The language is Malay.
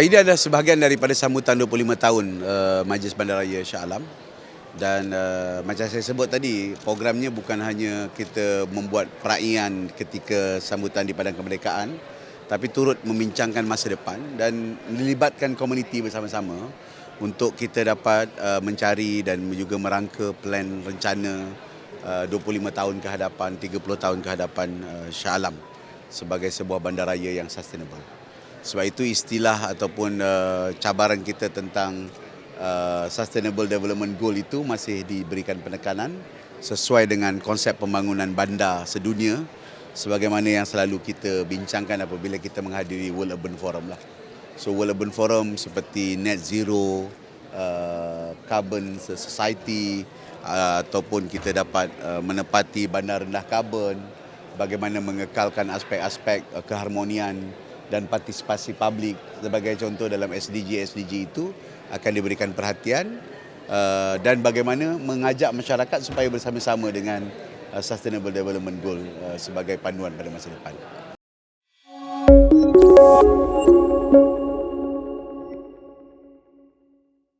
Ini adalah sebahagian daripada sambutan 25 tahun uh, Majlis Bandaraya Shah Alam dan uh, macam saya sebut tadi programnya bukan hanya kita membuat perayaan ketika sambutan di Padang Kemerdekaan tapi turut membincangkan masa depan dan melibatkan komuniti bersama-sama untuk kita dapat uh, mencari dan juga merangka plan rencana uh, 25 tahun ke hadapan 30 tahun ke hadapan uh, Shah Alam sebagai sebuah bandaraya yang sustainable. Sebab itu istilah ataupun uh, cabaran kita tentang uh, Sustainable Development Goal itu masih diberikan penekanan sesuai dengan konsep pembangunan bandar sedunia sebagaimana yang selalu kita bincangkan apabila kita menghadiri World Urban Forum lah. So World Urban Forum seperti Net Zero, uh, Carbon Society uh, ataupun kita dapat uh, menepati bandar rendah karbon, bagaimana mengekalkan aspek-aspek uh, keharmonian dan partisipasi publik sebagai contoh dalam SDG SDG itu akan diberikan perhatian uh, dan bagaimana mengajak masyarakat supaya bersama-sama dengan uh, Sustainable Development Goal uh, sebagai panduan pada masa depan.